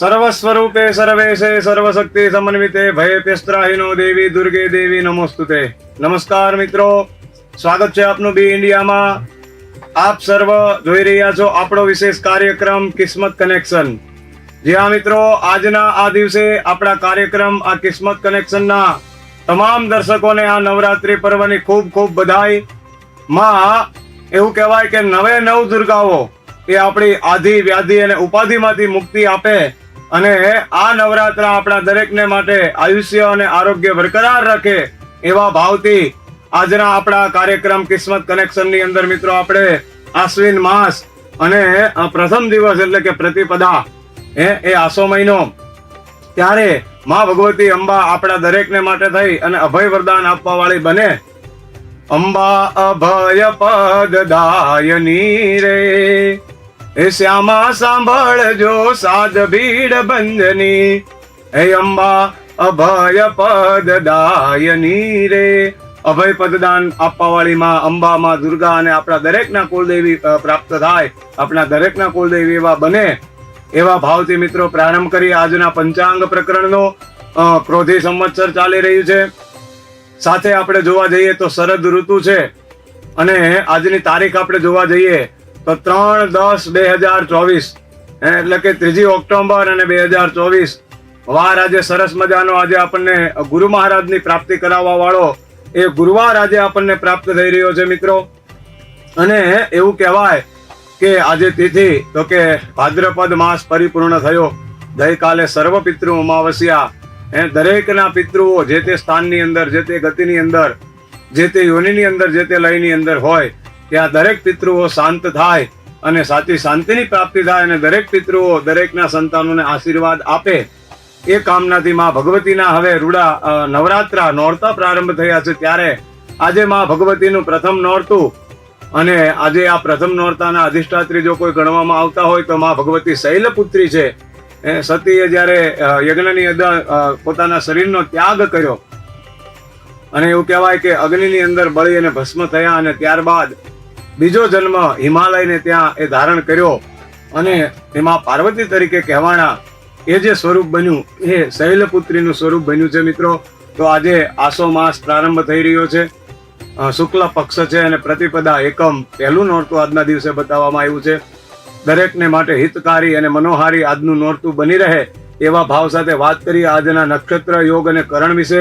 સર્વ સ્વરૂપે સર્વેશે સર્વશક્તિ સમન્વિતે ભય પેસ્ત્રાહીનો દેવી દુર્ગે દેવી નમોસ્તુતે નમસ્કાર મિત્રો સ્વાગત છે આપનું બી ઇન્ડિયામાં। આપ સર્વ જોઈ રહ્યા છો આપણો વિશેષ કાર્યક્રમ કિસ્મત કનેક્શન। જી હા મિત્રો, આજના આ દિવસે આપણા કાર્યક્રમ આ કિસ્મત કનેક્શનના તમામ દર્શકોને આ નવરાત્રી પર્વની ખૂબ ખૂબ બધાઈ માં એવું કહેવાય કે નવે નવ દુર્ગાઓ એ આપણી આધિ, વ્યાધિ અને ઉપાધિમાંથી મુક્તિ આપે અને આ નવરાત્રા આપણા દરેકને માટે આયુષ્ય અને આરોગ્ય બરકરાર રાખે એવા ભાવથી આજના આપણા કાર્યક્રમ કિસ્મત કનેક્શનની અંદર મિત્રો આપણે આશ્વિન માસ અને પ્રથમ દિવસ એટલે કે પ્રતિપદા એ એ આસો મહિનો. ત્યારે મા ભગવતી અંબા આપણા દરેકને માટે થઈ અને અભય વરદાન આપવા વાળી બને. અંબા અભય પદ દાયની રે. એ શ્યામા સાંભળજો સાધ ભીડ બંધની. હે અંબા અભય પદ દાયની રે. અભય પદદાન આપવા વાળી માં અંબા માં દુર્ગા અને આપણા દરેકના કુલદેવી પ્રાપ્ત થાય. આપણા દરેકના કુલદેવી એવા બને. એવા ભાવથી મિત્રો પ્રારંભ કરી આજના પંચાંગ પ્રકરણનો. ક્રોધી સંવત્સર ચાલી રહ્યું છે. સાથે આપણે જોવા જઈએ તો શરદ ઋતુ છે. અને આજની તારીખ આપણે જોવા જઈએ તો ત્રણ દસ બે હજાર ચોવીસ. એટલે કે ત્રીજી ઓક્ટોબર અને બે હજાર ચોવીસ. વાર આજે સરસ મજાનો આજે આપણને ગુરુ મહારાજની પ્રાપ્તિ કરાવવા વાળો એ ગુરુવાર આજે આપણને પ્રાપ્ત થઈ રહ્યો છે મિત્રો. અને એવું કહેવાય કે આજે તિથિ, તો કે ભાદ્રપદ માસ પરિપૂર્ણ થયો. ગઈકાલે સર્વ પિતૃ અમાવસ્યા. એ દરેકના પિતૃઓ જે તે સ્થાનની અંદર, જે તે ગતિની અંદર, જે તે યોનિની અંદર, જે તે લયની અંદર હોય ત્યાં દરેક પિતૃઓ શાંત થાય અને સાચી શાંતિની પ્રાપ્તિ થાય અને દરેક પિતૃઓ દરેકના સંતાનોને આશીર્વાદ આપે. એ કામનાથી માં ભગવતીના હવે રૂડા નવરાત્રા નોરતા પ્રારંભ થયા છે ત્યારે આજે માં ભગવતીનું પ્રથમ નોરતું અને આજે આ પ્રથમ નોરતાના અધિષ્ઠાત્રી જો કોઈ ગણવામાં આવતા હોય તો માં ભગવતી શૈલપુત્રી છે. સતીએ જ્યારે યજ્ઞની અંદર પોતાના શરીરનો ત્યાગ કર્યો અને એવું કહેવાય કે અગ્નિની અંદર બળી અને ભસ્મ થયા અને ત્યારબાદ બીજો જન્મ હિમાલયને ત્યાં એ ધારણ કર્યો અને એમાં પાર્વતી તરીકે કહેવાના એ જે સ્વરૂપ બન્યું, એ શૈલપુત્રીનું સ્વરૂપ બન્યું છે મિત્રો. તો આજે આસો માસ પ્રારંભ થઈ રહ્યો છે. શુક્લ પક્ષ છે અને પ્રતિપદા એકમ પહેલું નોરતું આજના દિવસે બતાવવામાં આવ્યું છે. દરેકને માટે હિતકારી અને મનોહારી આજનું નોરતું બની રહે એવા ભાવ સાથે વાત કરી આજના નક્ષત્ર યોગ અને કરણ વિશે.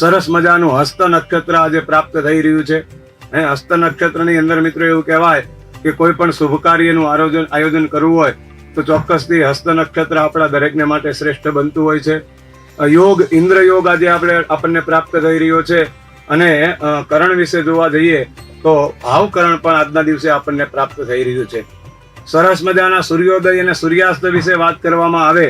સરસ મજાનું હસ્ત નક્ષત્ર આજે પ્રાપ્ત થઈ રહ્યું છે. એ હસ્ત નક્ષત્રની અંદર મિત્રો એવું કહેવાય કે કોઈ પણ શુભ કાર્યનું આયોજન આયોજન કરવું હોય, તો ચોક્કસથી હસ્ત નક્ષત્ર આપણા દરેકને માટે શ્રેષ્ઠ બનતું હોય છે. યોગ, ઇન્દ્ર યોગ આજે આપણે આપણને પ્રાપ્ત થઈ રહ્યો છે. અને કરણ વિશે જોવા જઈએ, તો ભાવકરણ પણ આજના દિવસે આપણને પ્રાપ્ત થઈ રહ્યું છે. સરસ મજાના સૂર્યોદય અને સૂર્યાસ્ત વિશે વાત કરવામાં આવે,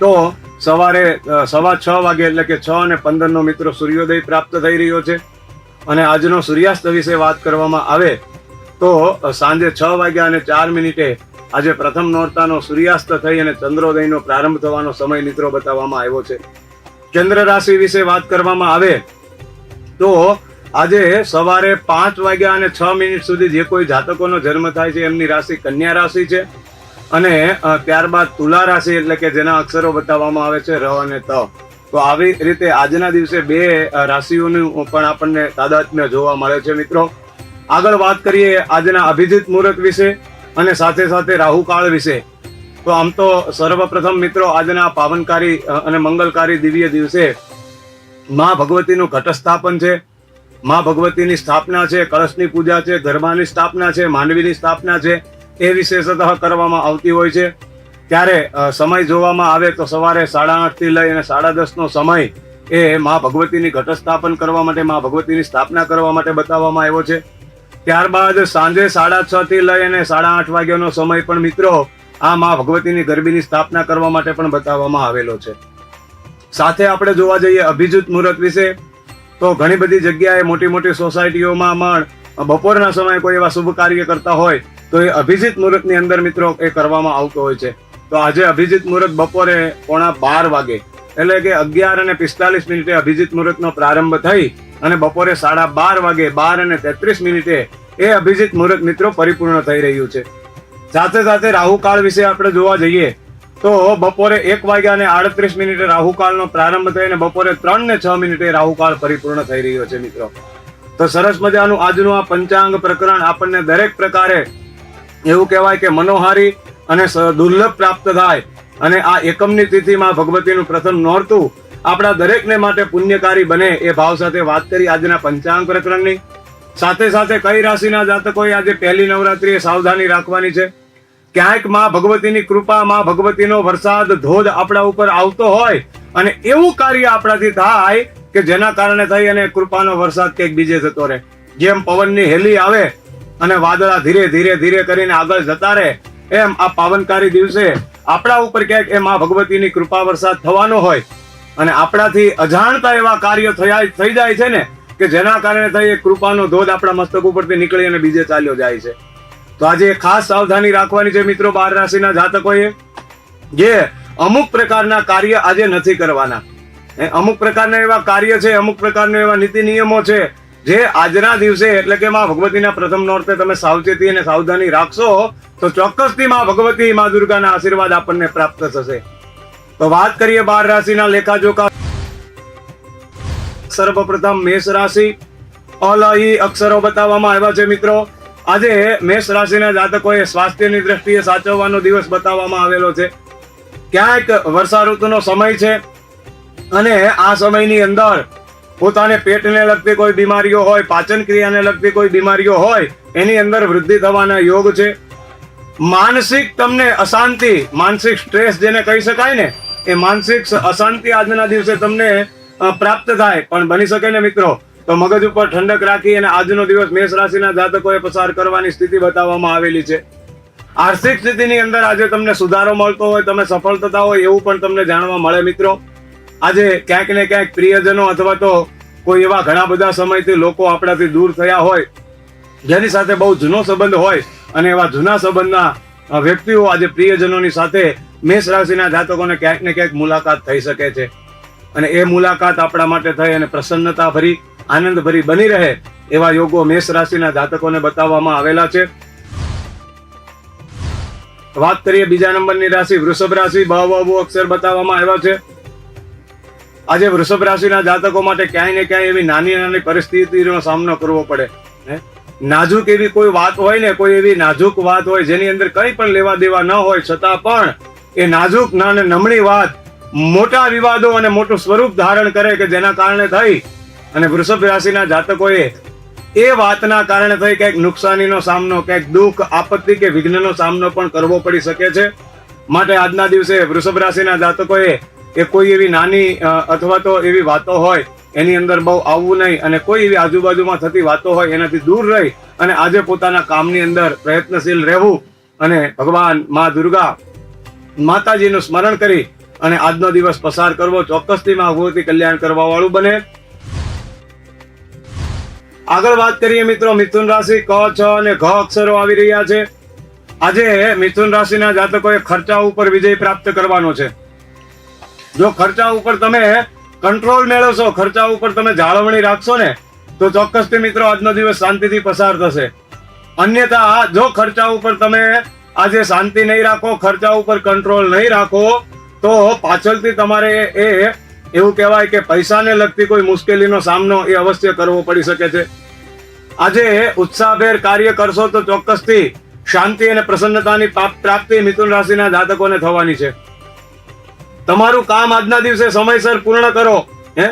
તો સવારે સવા છ વાગે એટલે કે છ અને પંદરનો મિત્રો સૂર્યોદય પ્રાપ્ત થઈ રહ્યો છે. અને આજનો સૂર્યાસ્ત વિશે વાત કરવામાં આવે તો સાંજે છ વાગ્યા અને ચાર મિનિટે આજે પ્રથમ નોરતાનો સૂર્યાસ્ત થઈ અને ચંદ્રોદયનો પ્રારંભ થવાનો સમય મિત્રો બતાવવામાં આવ્યો છે. ચંદ્ર રાશિ વિશે વાત કરવામાં આવે તો, આજે સવારે પાંચ વાગ્યા અને છ મિનિટ સુધી જે કોઈ જાતકોનો જન્મ થાય છે એમની રાશિ કન્યા રાશિ છે અને ત્યારબાદ તુલા રાશિ એટલે કે જેના અક્ષરો બતાવવામાં આવે છે ર અને ત. તો આવી રીતે આજના દિવસે બે રાશિઓનું પણ આપણને તાદાત્મ્ય જોવા મળે છે, મિત્રો. આગળ વાત કરીએ આજના અભિજીત મુહૂર્ત વિશે અને સાથે સાથે રાહુકાળ વિશે. તો આમ તો સર્વપ્રથમ મિત્રો આજના પાવનકારી અને મંગલકારી દિવ્ય દિવસે મા ભગવતીનું ઘટસ્થાપન છે. મા ભગવતીની સ્થાપના છે, કળશની પૂજા છે, ગરબાની સ્થાપના છે, માંડવીની સ્થાપના છે, એ વિશેષતઃ કરવામાં આવતી હોય છે. ત્યારે સમય જોવામાં આવે તો સવારે સાડા આઠથી લઈ અને સાડા દસ નો સમય એ મા ભગવતીની ઘટસ્થાપન કરવા માટે, મા ભગવતીની સ્થાપના કરવા માટે બતાવવામાં આવ્યો છે. ત્યારબાદ સાંજે સાડા છ થી લઈ અને સાડા આઠ વાગ્યાનો સમય પણ મિત્રો આ મા ભગવતીની ગરબીની સ્થાપના કરવા માટે પણ બતાવવામાં આવેલો છે. સાથે આપણે જોવા જઈએ અભિજીત મુહૂર્ત વિશે, તો ઘણી બધી જગ્યાએ મોટી મોટી સોસાયટીઓમાં પણ બપોરના સમયે કોઈ એવા શુભ કાર્ય કરતા હોય, તો એ અભિજીત મુહૂર્તની અંદર મિત્રો એ કરવામાં આવતો હોય છે. તો આજે અભિજીત મુહૂર્ત બપોરે પોણા બાર વાગે. એટલે કે અગિયાર અને પિસ્તાલીસ મિનિટે અભિજીત મુહૂર્તનો પ્રારંભ થઈ અને બપોરે સાડા બાર વાગે, બાર અને તેત્રીસ મિનિટે એ અભિજીત મુહૂર્ત મિત્રો પરિપૂર્ણ થઈ રહ્યું છે. સાથે સાથે રાહુકાળ વિશે આપણે જોવા જઈએ તો બપોરે એક વાગ્યા અને આડત્રીસ મિનિટે રાહુકાળનો પ્રારંભ થઈને બપોરે ત્રણ ને છ મિનિટે રાહુકાળ પરિપૂર્ણ થઈ રહ્યો છે મિત્રો. તો સરસ મજાનું આજનું આ પંચાંગ પ્રકરણ આપણને દરેક પ્રકારે એવું કહેવાય કે મનોહારી અને દુર્લભ પ્રાપ્ત થાય. અને આ એકમની તિથિમાં ભગવતીનું પ્રથમ નોરતું આપણા દરેકને માટે પુણ્યકારી બને એ ભાવ સાથે વાત કરી આજના પંચાંગ પ્રકરણની. સાથે સાથે કઈ રાશિના જાતકોએ આજે પહેલી નવરાત્રિએ સાવધાની રાખવાની છે? ક્યાંકમાં ભગવતીની કૃપા, માં ભગવતીનો વરસાદ, ધોધ આપણા ઉપર આવતો હોય અને એવું કાર્ય આપણાથી થાય કે જેના કારણે થઈ અને કૃપાનો વરસાદ કંઈક બીજે થતો રહે. જેમ પવનની હેલી આવે અને વાદળા ધીરે ધીરે ધીરે કરીને આગળ જતા રહે એમ આ પાવનકારી દિવસે આપણા ઉપર ક્યાંક એ માં ભગવતીની કૃપા વરસાદ થવાનો હોય અને આપણાથી અજાણતા એવા કાર્યો થયા થઈ જાય છે ને, કે જેના કારણે થઈ એ કૃપાનો ધોધ આપણા મસ્તક ઉપરથી નીકળી અને બીજે ચાલ્યો જાય છે. તો આજે ખાસ સાવધાની રાખવાની છે મિત્રો બાર રાશિના જાતકોએ, જે અમુક પ્રકારના કાર્ય આજે નથી કરવાના. અમુક પ્રકારના એવા કાર્ય છે, અમુક પ્રકારના એવા નીતિ નિયમો છે જે આજના દિવસે એટલે કે માં ભગવતીના પ્રથમ નોરતે તમે સાવચેતી અને સાવધાની રાખશો, તો ચોક્કસથી માં ભગવતી માં દુર્ગાના આશીર્વાદ આપણને પ્રાપ્ત થશે. તો વાત કરીએ બાર રાશિના લેખાજોખા સર્વપ્રથમ મેષ રાશિ. અલહી અક્ષરો બતાવવામાં આવ્યા છે મિત્રો. આજે મેષ રાશિના જાતકોએ સ્વાસ્થ્યની દ્રષ્ટિએ સાચવવાનો દિવસ બતાવવામાં આવેલો છે. ક્યાંક વર્ષા ઋતુનો સમય છે અને આ સમયની અંદર પોતાને પેટને લગતી કોઈ બીમારીઓ હોય પાચન ક્રિયાને લગતી કોઈ બીમારીઓ હોય, એની અંદર વૃદ્ધિ થવાના યોગ છે. માનસિક તમને અશાંતિ, માનસિક સ્ટ્રેસ જેને કહી શકાય ને, એ માનસિક અશાંતિ આજના દિવસે તમને પ્રાપ્ત થાય. પણ બની શકે ને મિત્રો, તો મગજ ઉપર ઠંડક રાખી અને આજનો દિવસ મેષ રાશિના જાતકોએ પસાર કરવાની સ્થિતિ બતાવવામાં આવેલી છે. આર્થિક સ્થિતિની અંદર આજે તમને સુધારો મળતો હોય, તમે સફળ થતા હોય એવું પણ તમને જાણવા મળે મિત્રો. આજે ક્યાંક ને ક્યાંક પ્રિયજનો અથવા તો કોઈ એવા ઘણા બધા સમયથી લોકો આપણાથી દૂર થયા હોય, જેની સાથે બહુ જૂનો સંબંધ હોય અને એવા જૂના સંબંધના વ્યક્તિઓ આજે પ્રિયજનોની સાથે મેષ રાશિના જાતકોને ક્યાંક ને ક્યાંક મુલાકાત થઈ શકે છે. અને એ મુલાકાત આપણા માટે થઈ અને પ્રસન્નતા ભરી આનંદ ભરી બની રહે એવા યોગો મેષ રાશિના જાતકોને બતાવવામાં આવેલા છે. વાત કરીએ બીજા નંબરની રાશિ, વૃષભ રાશિ બહુ અક્ષર બતાવવામાં આવ્યા છે. આજે વૃષભ રાશિના જાતકો માટે ક્યાંય ને ક્યાંય એવી નાની નાની પરિસ્થિતિનો સામનો કરવો પડે? નાજુક એવી કોઈ વાત હોય ને, કોઈ એવી નાજુક વાત હોય જેની અંદર કંઈ પણ લેવા દેવા ન હોય, છતાં પણ એ નાજુક ના અને નમણી વાત મોટા વિવાદો અને મોટું સ્વરૂપ ધારણ કરે કે જેના કારણે થઈ અને વૃષભ રાશિના જાતકોએ એ વાતના કારણે થઈ ક્યાંક નુકસાનીનો સામનો, ક્યાંક દુઃખ, આપત્તિ કે વિઘ્નનો સામનો પણ કરવો પડી શકે છે માટે આજના દિવસે વૃષભ રાશિના જાતકોએ એ કોઈ એવી નાની અથવા તો એવી વાતો હોય, એની અંદર બહુ આવવું નહીં અને કોઈ એવી આજુબાજુમાં થતી વાતો હોય એનાથી દૂર રહી અને આજે પોતાના કામની અંદર પ્રયત્નશીલ રહેવું અને ભગવાન મા દુર્ગા માતાજીનું સ્મરણ કરી અને આજનો દિવસ પસાર કરવો ચોક્કસથી મા ભગવતી કલ્યાણ કરવા વાળું બને. આગળ વાત કરીએ મિત્રો, મિથુન રાશિ ક, છ અને ઘ અક્ષરો આવી રહ્યા છે. આજે મિથુન રાશિના જાતકોએ ખર્ચા ઉપર વિજય પ્રાપ્ત કરવાનો છે. જો ખર્ચા ઉપર તમે કંટ્રોલ મેળવશો, ખર્ચા ઉપર તમે જાળવણી રાખશો ને, તો ચોક્કસથી મિત્રો આજનો દિવસ શાંતિથી પસાર થશે. અન્યથા, જો ખર્ચા ઉપર તમે આજે શાંતિ નહીં રાખો, ખર્ચા ઉપર કંટ્રોલ નહીં રાખો, તો પાછળથી તમારે એ એવું કહેવાય કે પૈસાને લગતી કોઈ મુશ્કેલીનો સામનો એ અવશ્ય કરવો પડી શકે છે. આજે ઉત્સાહભેર કાર્ય કરશો તો ચોક્કસથી શાંતિ અને પ્રસન્નતાની પ્રાપ- પ્રાપ્તિ મિથુન રાશિના જાતકોને થવાની છે. તમારું કામ આજના દિવસે સમયસર પૂર્ણ કરો, હે?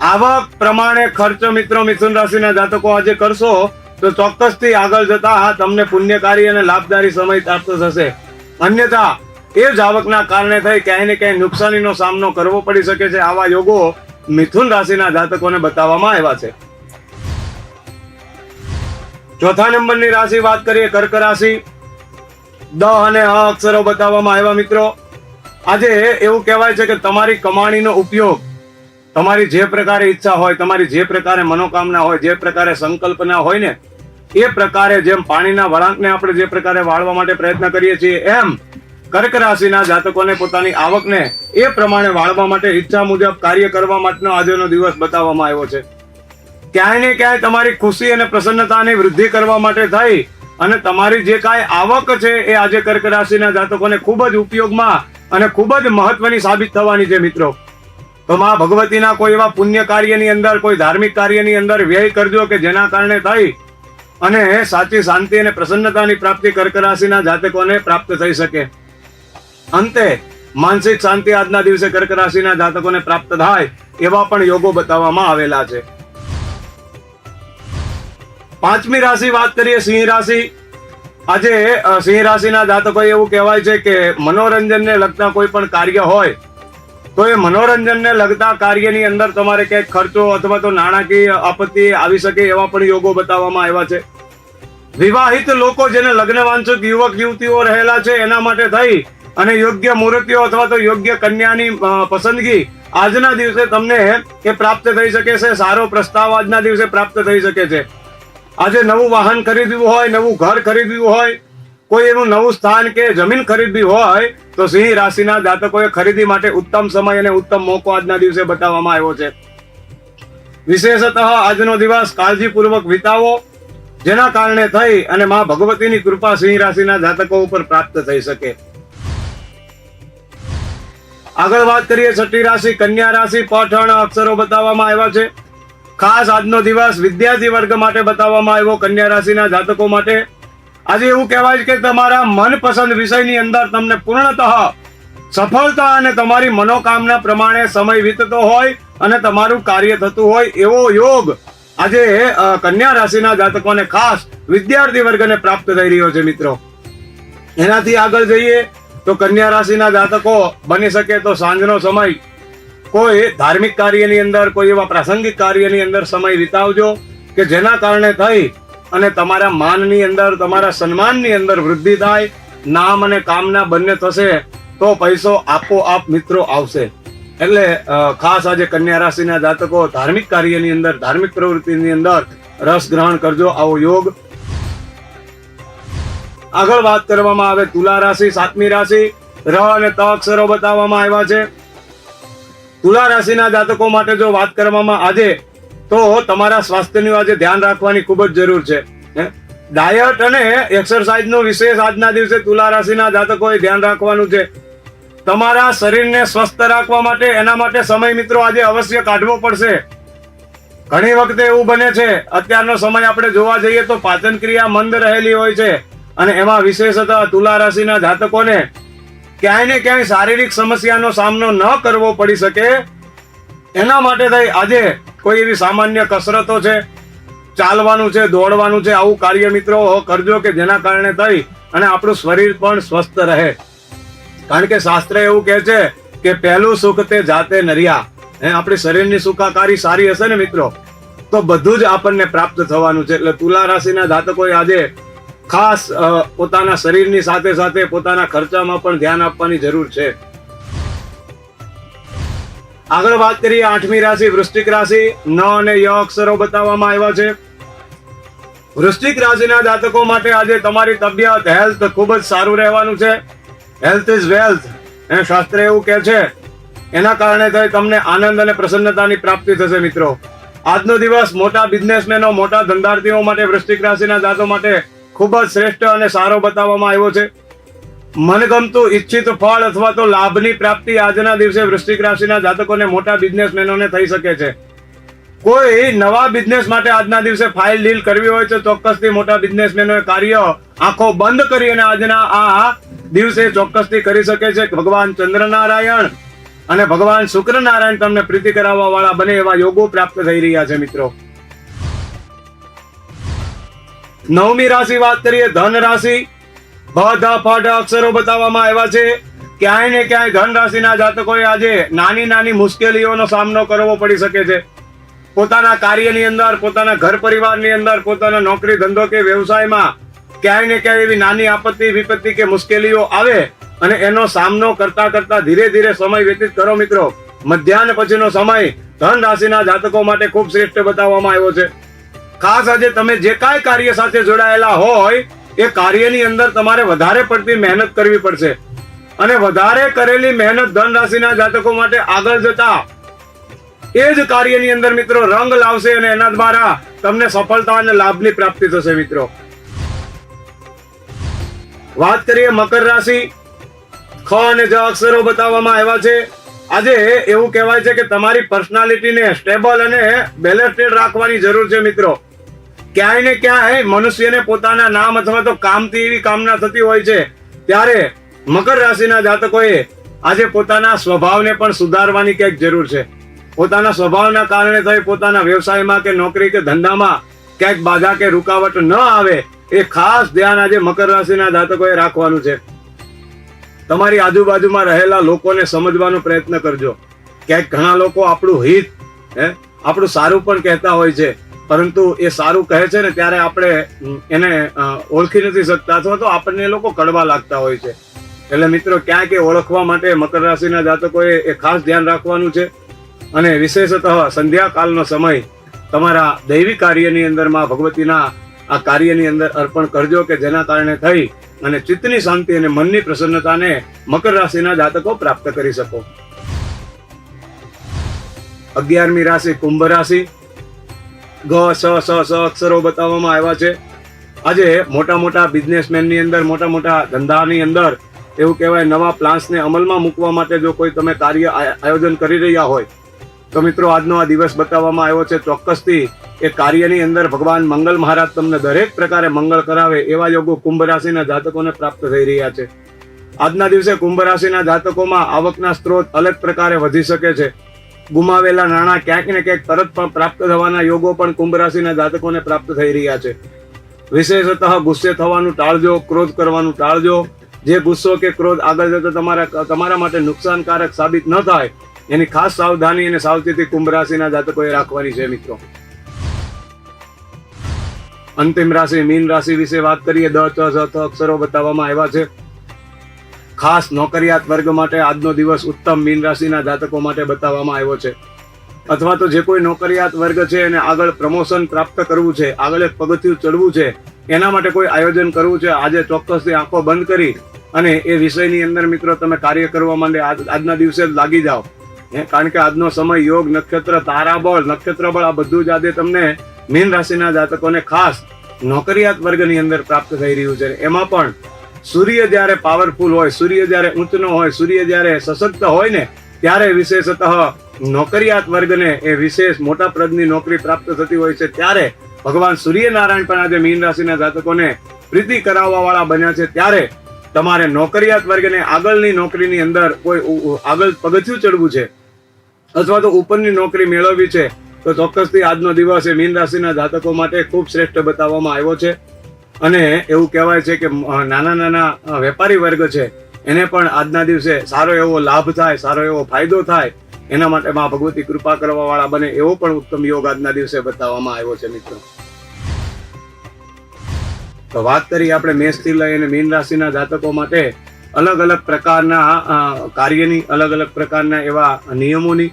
આવક પ્રમાણે ખર્ચ મિત્રો મિથુન રાશિના જાતકો આજે કરશો, તો ચોક્કસથી આગળ જતા તમને પુણ્યકારી અને લાભદારી સમય પ્રાપ્ત થશે. અન્યથા, એ જ આવકના કારણે થઈ ક્યાંય ને ક્યાંય નુકસાનીનો સામનો કરવો પડી શકે છે આવા યોગો મિથુન રાશિના જાતકોને બતાવવામાં આવ્યા છે. ચોથા નંબરની રાશિ વાત કરીએ કર્ક રાશિ. દ અને અ અક્ષરો બતાવવામાં આવ્યા મિત્રો. આજે એવું કહેવાય છે કે તમારી કમાણીનો ઉપયોગ, તમારી જે પ્રકારે ઈચ્છા હોય, તમારી જે પ્રકારે મનોકામના હોય, જે પ્રકારે સંકલ્પના હોય ને, એ પ્રકારે જેમ પાણીના વળાંકને આપણે જે પ્રકારે વાળવા માટે પ્રયત્ન કરીએ છીએ, એમ કર્ક રાશિના જાતકોને પોતાની આવકને એ પ્રમાણે વાળવા માટે ઈચ્છા મુજબ કાર્ય કરવા માટેનો આજનો દિવસ બતાવવામાં આવ્યો છે. ક્યાંય ને ક્યાંય તમારી ખુશી અને પ્રસન્નતાની વૃદ્ધિ કરવા માટે થઈ અને તમારી જે કાંઈ આવક છે એ આજે કર્ક રાશિના જાતકોને ખૂબ જ ઉપયોગમાં અને ખૂબ જ મહત્વની સાબિત થવાની છે મિત્રો. તો માં ભગવતીના કોઈ એવા પુણ્ય કાર્યની અંદર, કોઈ ધાર્મિક કાર્યની અંદર વ્યય કરજો કે જેના કારણે થઈ અને સાચી શાંતિ અને પ્રસન્નતાની પ્રાપ્તિ કર્ક રાશિના જાતકોને પ્રાપ્ત થઈ શકે. અંતે, માનસિક શાંતિ આજના દિવસે કર્ક રાશિના જાતકોને પ્રાપ્ત થાય એવા પણ યોગો બતાવવામાં આવેલા છે. પાંચમી રાશિ વાત કરીએ, સિંહ રાશિ. આજે સિંહ રાશિના જાતકો એવું કહેવાય છે કે મનોરંજનને લગતા કોઈ પણ કાર્ય હોય, તો એ મનોરંજનને લગતા કાર્યની અંદર તમારે ક્યાંક ખર્ચો અથવા તો નાણાકીય આપત્તિ આવી શકે એવા પણ યોગો બતાવવામાં આવ્યા છે. વિવાહિત લોકો જેને લગ્નવાંછક યુવક, યુવતીઓ રહેલા છે, એના માટે થઈ અને યોગ્ય મૂર્તિઓ અથવા તો યોગ્ય કન્યાની પસંદગી આજના દિવસે તમને એ પ્રાપ્ત થઈ શકે છે, સારો પ્રસ્તાવ આજના દિવસે પ્રાપ્ત થઈ શકે છે. આજે નવું વાહન ખરીદવું હોય, નવું ઘર ખરીદવું હોય, કોઈ એનું નવું સ્થાન કે જમીન ખરીદવી હોય, તો સિંહ રાશિના જાતકોએ ખરીદી માટે ઉત્તમ સમય અને ઉત્તમ મોકો આજના દિવસે બતાવવામાં આવ્યો છે. વિશેષતઃ આજનો દિવસ કાળજીપૂર્વક વિતાવો, જેના કારણે થઈ અને માં ભગવતીની કૃપા સિંહ રાશિના જાતકો ઉપર પ્રાપ્ત થઈ શકે. આગળ વાત કરીએ, છઠ્ઠી રાશિ, કન્યા રાશિ, પઠણ અક્ષરો બતાવવામાં આવ્યા છે. ખાસ આજનો દિવસ વિદ્યાર્થી વર્ગ માટે બતાવવામાં આવ્યો, કન્યા રાશિના જાતકો માટે. આજે એવું કહેવાય કે તમારા મનપસંદ વિષયની અંદર તમને પૂર્ણતઃ સફળતા અને તમારી મનોકામના પ્રમાણે સમય વીતતો હોય અને તમારું કાર્ય થતું હોય એવો યોગ આજે કન્યા રાશિના જાતકોને ખાસ વિદ્યાર્થી વર્ગને પ્રાપ્ત થઈ રહ્યો છે, મિત્રો. એનાથી આગળ જઈએ તો કન્યા રાશિના જાતકો બની શકે તો સાંજનો સમય કોઈ ધાર્મિક કાર્યની અંદર, કોઈ એવા પ્રાસંગિક કાર્યની અંદર સમય વિતાવજો કે જેના કારણે થઈ અને તમારા માનની અંદર, તમારા સન્માનની અંદર વૃદ્ધિ થાય, નામ અને કામના બંને થશે, તો પૈસો આપોઆપ મિત્રો આવશે. એટલે ખાસ આજે કન્યા રાશિના જાતકો ધાર્મિક કાર્યની અંદર, ધાર્મિક પ્રવૃત્તિની અંદર રસ ગ્રહણ કરજો આવો યોગ. આગળ વાત કરવામાં આવે તુલા રાશિ, સાતમી રાશિ. ર અને ત અક્ષરો બતાવવામાં આવ્યા છે. તુલા રાશિના જાતકો માટે જો વાત કરવામાં આજે, તો તમારા સ્વાસ્થ્યનું આજે ધ્યાન રાખવાની ખૂબ જ જરૂર છે. ડાયટ અને એક્સરસાઇઝનો વિશેષ આજના દિવસે તુલા રાશિના જાતકોએ ધ્યાન રાખવાનું છે. તમારા શરીરને સ્વસ્થ રાખવા માટે, એના માટે સમય મિત્રો આજે અવશ્ય કાઢવો પડશે. ઘણી વખતે એવું બને છે, અત્યારનો સમય આપણે જોવા જઈએ તો પાચન ક્રિયા મંદ રહેલી હોય છે. અને એમાં વિશેષતઃ તુલા રાશિના જાતકોને ક્યાંય ને ક્યાંય શારીરિક સમસ્યાનો સામનો ન કરવો પડી શકે. એના માટે થઈ આજે કોઈ એવી સામાન્ય કસરતો છે, ચાલવાનું છે, દોડવાનું છે, આવું કાર્ય મિત્રો કરજો કે જેના કારણે થઈ અને આપણું શરીર પણ સ્વસ્થ રહે. કારણ કે શાસ્ત્ર એવું કહે છે કે પહેલું સુખ તે જાતે નર્યા. હે, આપણી શરીરની સુખાકારી સારી હશે ને મિત્રો? તો બધું જ આપણને પ્રાપ્ત થવાનું છે. એટલે તુલા રાશિના જાતકોએ આજે ખાસ પોતાના શરીરની સાથે સાથે પોતાના ખર્ચામાં પણ ધ્યાન આપવાની જરૂર છે. આગળ વાત કરીએ આઠમી રાશિ, વૃશ્ચિક રાશિ. ન અને ય અક્ષરો બતાવવામાં આવ્યા છે. વૃશ્ચિક રાશિના જાતકો માટે આજે તમારી તબિયત હેલ્થ ખૂબ જ સારું રહેવાનું છે. હેલ્થ ઇઝ વેલ્થ એ શાસ્ત્ર એવું કહે છે. એના કારણે થઈ તમને આનંદ અને પ્રસન્નતાની પ્રાપ્તિ થશે, મિત્રો. આજનો દિવસ મોટા બિઝનેસમેનો મોટા ધંધાર્થીઓ માટે વૃશ્ચિક રાશિના જાતો માટે ખૂબ જ શ્રેષ્ઠ અને સારો બતાવવામાં આવ્યો છે. મનગમતું ઈચ્છિત ફળ અથવા તો લાભની પ્રાપ્તિ આજના દિવસે વૃશ્ચિક રાશિના જાતકોને મોટા બિઝનેસમેનોને થઈ શકે છે. કોઈ નવા બિઝનેસ માટે આજના દિવસે ફાઇલ ડીલ કરવી હોય તો ચોક્કસથી મોટા બિઝનેસમેનોએ કાર્ય આંખો બંધ કરી અને આજના આ દિવસે ચોક્કસથી કરી શકે છે. ભગવાન ચંદ્રનારાયણ અને ભગવાન શુક્રનારાયણ તમને પ્રીતિ કરાવવા વાળા બને એવા યોગો પ્રાપ્ત થઈ રહ્યા છે મિત્રો. નવમી રાશિ વાત કરીએ, ધન રાશિ. બધા ફાટા અક્ષરો બતાવવામાં આવ્યા છે. ક્યાંય ને ક્યાંય ધન રાશિના જાતકોએ આજે નાની નાની મુશ્કેલીઓનો સામનો કરવો પડી શકે છે. પોતાના કાર્યની અંદર, પોતાના ઘર પરિવારની અંદર, પોતાના નોકરી ધંધો કે વ્યવસાયમાં ક્યાંય ને ક્યાંય એવી નાની આપત્તિ, વિપત્તિ કે મુશ્કેલીઓ આવે અને એનો સામનો કરતા કરતા ધીરે ધીરે સમય વ્યતીત કરો મિત્રો. મધ્યાહન પછીનો સમય ધન રાશિના જાતકો માટે ખૂબ શ્રેષ્ઠ બતાવવામાં આવ્યો છે. ખાસ આજે તમે જે કાંઈ કાર્ય સાથે જોડાયેલા હોય, એ કાર્યની અંદર તમારે વધારે પડતી મહેનત કરવી પડશે. અને વધારે કરેલી મહેનત ધન રાશિના જાતકો માટે આગળ જતા, એ જ કાર્યની અંદર મિત્રો રંગ લાવશે અને એના દ્વારા તમને સફળતા અને લાભની પ્રાપ્તિ થશે મિત્રો. વાત કરીએ મકર રાશિ, ખ અને જ અક્ષરો બતાવવામાં આવ્યા છે. આજે એવું કહેવાય છે કે તમારી પર્સનાલિટીને સ્ટેબલ અને બેલેન્સડ રાખવાની જરૂર છે મિત્રો. ક્યાંય ને ક્યાં હે, મનુષ્યને પોતાના નામ અથવા તો કામથી એવી કામના થતી હોય છે, ત્યારે મકર રાશિના જાતકોએ આજે પોતાના સ્વભાવને પણ સુધારવાની ક્યાંક જરૂર છે. પોતાના સ્વભાવના કારણે થઈ પોતાના વ્યવસાયમાં કે નોકરી કે ધંધામાં ક્યાંક બાધા કે રૂકાવટ ન આવે, એ ખાસ ધ્યાન આજે મકર રાશિના જાતકોએ રાખવાનું છે. તમારી આજુબાજુમાં રહેલા લોકોને સમજવાનો પ્રયત્ન કરજો. ક્યાંક ઘણા લોકો આપણું હિત, હે, આપણું સારું પણ કહેતા હોય છે. પરંતુ એ સારું કહે છે ને, ત્યારે આપણે એને ઓળખી નથી શકતા અથવા તો આપણને એ લોકો કડવા લાગતા હોય છે. એટલે મિત્રો, ક્યાંક એ ઓળખવા માટે મકર રાશિના જાતકોએ એ ખાસ ધ્યાન રાખવાનું છે. અને વિશેષતઃ સંધ્યાકાલનો સમય તમારા દૈવી કાર્યની અંદરમાં ભગવતીના આ કાર્યની અંદર અર્પણ કરજો કે જેના કારણે થઈ અને ચિત્તની શાંતિ અને મનની પ્રસન્નતાને મકર રાશિના જાતકો પ્રાપ્ત કરી શકો. અગિયારમી રાશિ કુંભ રાશિ. ગ, સ સ સ અક્ષરો બતાવવામાં આવ્યા છે. આજે મોટા મોટા બિઝનેસમેનની અંદર, મોટા મોટા ધંધાની અંદર, એવું કહેવાય, નવા પ્લાન્સને અમલમાં મૂકવા માટે જો કોઈ તમે કાર્ય આયોજન કરી રહ્યા હોય, તો મિત્રો આજનો આ દિવસ બતાવવામાં આવ્યો છે. ચોક્કસથી એ કાર્યની અંદર ભગવાન મંગલ મહારાજ તમને દરેક પ્રકારે મંગળ કરાવે એવા યોગો કુંભ રાશિના જાતકોને પ્રાપ્ત થઈ રહ્યા છે. આજના દિવસે કુંભ રાશિના જાતકોમાં આવકના સ્ત્રોત અલગ પ્રકારે વધી શકે છે. ગુમાવેલા નાણાં ક્યાંક ને ક્યાંક તરત પણ પ્રાપ્ત થવાના યોગો પણ કુંભ રાશિના જાતકોને પ્રાપ્ત થઈ રહ્યા છે. વિશેષતઃ ગુસ્સે થવાનું ટાળજો, ક્રોધ કરવાનું ટાળજો. જે ગુસ્સો કે ક્રોધ આગળ જતા તમારા તમારા માટે નુકસાનકારક સાબિત ન થાય, એની ખાસ સાવધાની અને સાવચેતી કુંભ રાશિના જાતકોએ રાખવાની છે મિત્રો. અંતિમ રાશિ, મીન રાશિ વિશે વાત કરીએ, દ, ચ અક્ષરો બતાવવામાં આવ્યા છે. ખાસ નોકરિયાત વર્ગ માટે આજનો દિવસ ઉત્તમ મીન રાશિના જાતકો માટે બતાવવામાં આવ્યો છે. અથવા તો જે કોઈ નોકરિયાત વર્ગ છે એને આગળ પ્રમોશન પ્રાપ્ત કરવું છે આગળ એક પગથિયું ચડવું છે એના માટે કોઈ આયોજન કરવું છે આજે ચોક્કસથી આંખો બંધ કરી અને એ વિષયની અંદર મિત્રો તમે કાર્ય કરવા માંડે આજ- આજના દિવસે જ લાગી જાઓ. હે, કારણ કે આજનો સમય યોગ નક્ષત્ર તારાબળ નક્ષત્ર બળ આ બધું જ આજે તમને મીન રાશિના જાતકોને ખાસ નોકરિયાત વર્ગની અંદર પ્રાપ્ત થઈ રહ્યું છે. એમાં પણ સૂર્ય જ્યારે પાવરફુલ હોય, સૂર્ય જ્યારે ઊંચનો હોય, સૂર્ય જ્યારે સશક્ત હોય ને, ત્યારે વિશેષતઃ નોકરિયાત વર્ગને એ વિશેષ મોટા પદની નોકરી પ્રાપ્ત થતી હોય છે. ત્યારે ભગવાન સૂર્યનારાયણ પણ આજે મીન રાશિના જાતકોને પ્રીતિ કરાવવા વાળા બન્યા છે. ત્યારે તમારે નોકરિયાત વર્ગને આગળની નોકરીની અંદર કોઈ આગળ પગથિયું ચડવું છે અથવા તો ઉપરની નોકરી મેળવવી છે, તો ચોક્કસથી આજનો દિવસ એ મીન રાશિના જાતકો માટે ખૂબ શ્રેષ્ઠ બતાવવામાં આવ્યો છે. અને એવું કહેવાય છે કે નાના નાના વેપારી વર્ગ છે, એને પણ આજના દિવસે સારો એવો લાભ થાય, સારો એવો ફાયદો થાય, એના માટે માં ભગવતી કૃપા કરવા વાળા બને, એવો પણ ઉત્તમ યોગ આજના દિવસે બતાવવામાં આવ્યો છે મિત્રો. તો વાત કરી આપણે મેષથી લઈ અને મીન રાશિના જાતકો માટે, અલગ અલગ પ્રકારના કાર્યની, અલગ અલગ પ્રકારના એવા નિયમોની,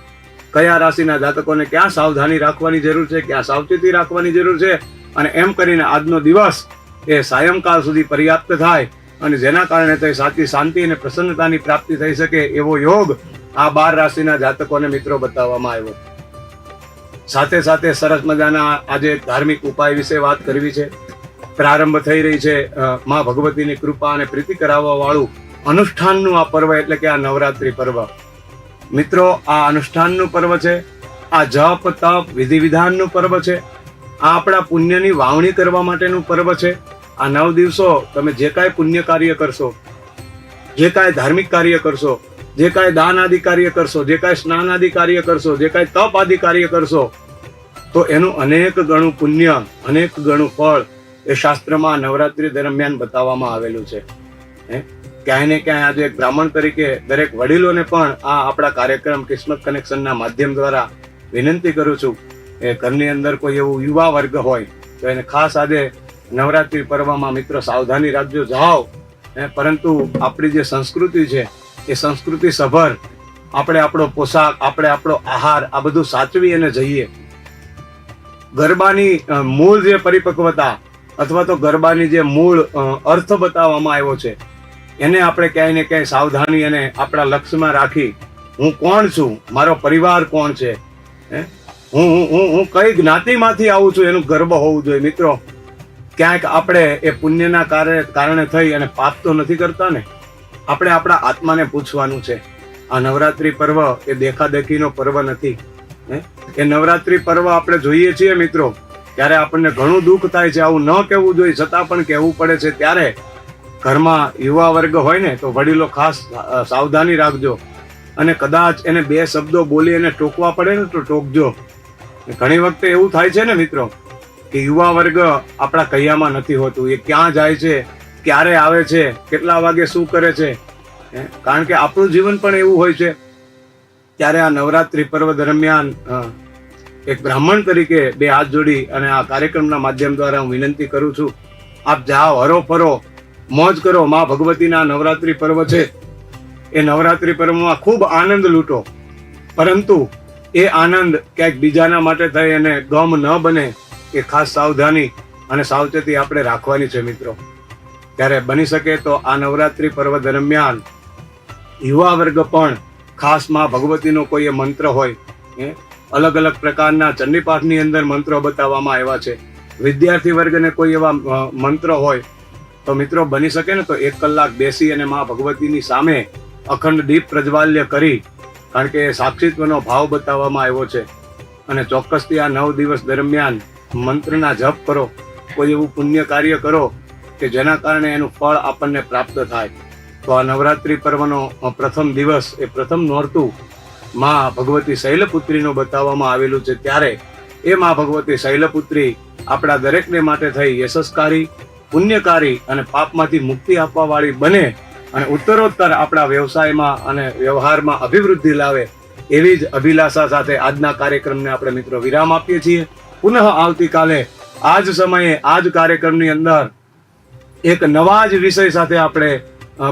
કયા રાશિના જાતકોને ક્યાં સાવધાની રાખવાની જરૂર છે, ક્યાં સાવચેતી રાખવાની જરૂર છે, અને એમ કરીને આજનો દિવસ એ સાયંકાળ સુધી પર્યાપ્ત થાય અને જેના કારણે તે સાચી શાંતિ અને પ્રસન્નતાની પ્રાપ્તિ થઈ શકે એવો યોગ આ બાર રાશિના જાતકોને મિત્રો બતાવવામાં આવ્યો. સાથે સાથે સરસ મજાના આજે ધાર્મિક ઉપાય વિશે વાત કરવી છે. પ્રારંભ થઈ રહી છે મા ભગવતીની કૃપા અને પ્રીતિ કરાવવા વાળું અનુષ્ઠાનનું આ પર્વ એટલે કે આ નવરાત્રિ પર્વ. મિત્રો, આ અનુષ્ઠાનનું પર્વ છે, આ જપ, તપ, વિધિ વિધાનનું પર્વ છે, આ આપણા પુણ્યની વાવણી કરવા માટેનું પર્વ છે આ નવ દિવસો તમે જે કાંઈ પુણ્ય કાર્ય કરશો, જે કાંઈ ધાર્મિક કાર્ય કરશો, જે કાંઈ દાન આદિ કાર્ય કરશો, જે કાંઈ સ્નાન આદિ કાર્ય કરશો, જે કાંઈ તપ આદિ કાર્ય કરશો, તો એનું અનેક ગણું પુણ્ય, અનેક ગણું ફળ એ શાસ્ત્રમાં નવરાત્રી દરમિયાન બતાવવામાં આવેલું છે. હે? ક્યાંય ને ક્યાંય આજે એક બ્રાહ્મણ તરીકે દરેક વડીલોને પણ આ આપણા કાર્યક્રમ કિસ્મત કનેક્શનના માધ્યમ દ્વારા વિનંતી કરું છું. એ ઘરની અંદર કોઈ એવું યુવા વર્ગ હોય, તો એને ખાસ આજે નવરાત્રી પર્વમાં મિત્રો સાવધાની રાખજો, જાઓ. પરંતુ આપણી જે સંસ્કૃતિ છે, એ સંસ્કૃતિ સભર આપણે આપણો પોશાક, આપણે આપણો આહાર, આ બધું સાચવી અને જઈએ. ગરબાની મૂળ જે પરિપક્વતા અથવા તો ગરબાની જે મૂળ અર્થ બતાવવામાં આવ્યો છે, એને આપણે ક્યાંય ને ક્યાંય સાવધાની અને આપણા લક્ષ્યમાં રાખી હું કોણ છું, મારો પરિવાર કોણ છે હું હું હું કઈ જ્ઞાતિમાંથી આવું છું, એનું ગર્વ હોવું જોઈએ. મિત્રો ક્યાંક આપણે એ પુણ્યના કારણે થઈ અને પાપ તો નથી કરતા ને, આપણે આપણા આત્માને પૂછવાનું છે. આ નવરાત્રિ પર્વ એ દેખાદેખીનો પર્વ નથી? એ નવરાત્રિ પર્વ આપણે જોઈએ છીએ મિત્રો, ત્યારે આપણને ઘણું દુઃખ થાય છે, આવું ન કહેવું જોઈએ, છતાં પણ કહેવું પડે છે ત્યારે ઘરમાં યુવા વર્ગ હોય ને, તો વડીલો ખાસ સાવધાની રાખજો. અને કદાચ એને બે શબ્દો બોલી એને ટોકવા પડે ને, તો ટોકજો. ઘણી વખતે એવું થાય છે ને મિત્રો કે યુવા વર્ગ આપણા કહ્યામાં નથી હોતું. એ ક્યાં જાય છે? ક્યારે આવે છે? કેટલા વાગે શું કરે છે? કારણ કે આપણું જીવન પણ એવું હોય છે. ત્યારે આ નવરાત્રિ પર્વ દરમિયાન એક બ્રાહ્મણ તરીકે બે હાથ જોડી અને આ કાર્યક્રમના માધ્યમ દ્વારા હું વિનંતી કરું છું, આપ જાઓ, હરો ફરો, મોજ કરો, મા ભગવતીના નવરાત્રિ પર્વ છે. એ નવરાત્રિ પર્વમાં ખૂબ આનંદ લૂંટો. પરંતુ એ આનંદ ક્યાંક બીજાના માટે થઈ અને ગમ ન બને. એ ખાસ સાવધાની અને સાવચેતી આપણે રાખવાની છે મિત્રો. ત્યારે બની શકે તો આ નવરાત્રિ પર્વ દરમિયાન યુવા વર્ગ પણ ખાસમાં ભગવતીનો કોઈ એ મંત્ર હોય અલગ અલગ પ્રકારના ચંડીપાઠની અંદર મંત્રો બતાવવામાં આવ્યા છે. વિદ્યાર્થી વર્ગને કોઈ એવા મંત્ર હોય, તો મિત્રો બની શકે ને તો એક કલાક બેસી અને મા ભગવતીની સામે અખંડ દીપ પ્રજ્વાલ્ય કરી, કારણ કે સાક્ષીત્વનો ભાવ બતાવવામાં આવ્યો છે. અને ચોક્કસથી આ નવ દિવસ દરમિયાન મંત્રના જપ કરો, કોઈ એવું પુણ્ય કાર્ય કરો કે જેના કારણે એનું ફળ આપણને પ્રાપ્ત થાય. તો આ નવરાત્રિ પર્વનો પ્રથમ દિવસ એ પ્રથમ નોરતું માં ભગવતી શૈલપુત્રીનું બતાવવામાં આવેલું છે ત્યારે એ માં ભગવતી શૈલપુત્રી આપણા દરેકને માટે થઈ યશસ્કારી, પુણ્યકારી અને પાપમાંથી મુક્તિ આપવાવાળી બને અને ઉત્તરોત્તર આપણા વ્યવસાયમાં અને વ્યવહારમાં અભિવૃદ્ધિ લાવે એવી જ અભિલાષા સાથે આજના કાર્યક્રમને આપણે મિત્રો વિરામ આપીએ છીએ. પુનઃ આવતીકાલે આ જ સમયે આ જ કાર્યક્રમની અંદર એક નવા જ વિષય સાથે આપણે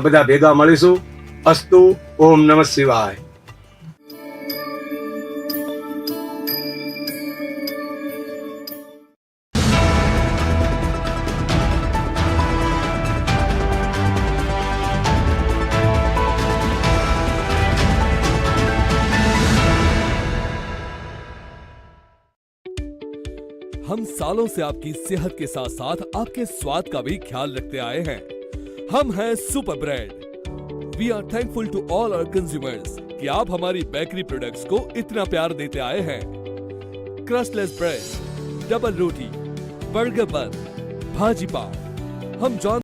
બધા ભેગા મળીશું. અસ્તુ, ઓમ નમઃ શિવાય. सालों से आपकी सेहत के साथ साथ आपके स्वाद का भी ख्याल रखते आए हैं। हम हैं super brand we are thankful to all our consumers कि आप हमारी बेकरी प्रोडक्ट्स को इतना प्यार देते आए हैं। क्रस्टलेस ब्रेड डबल रोटी बर्गर बन भाजी पाव हम जॉन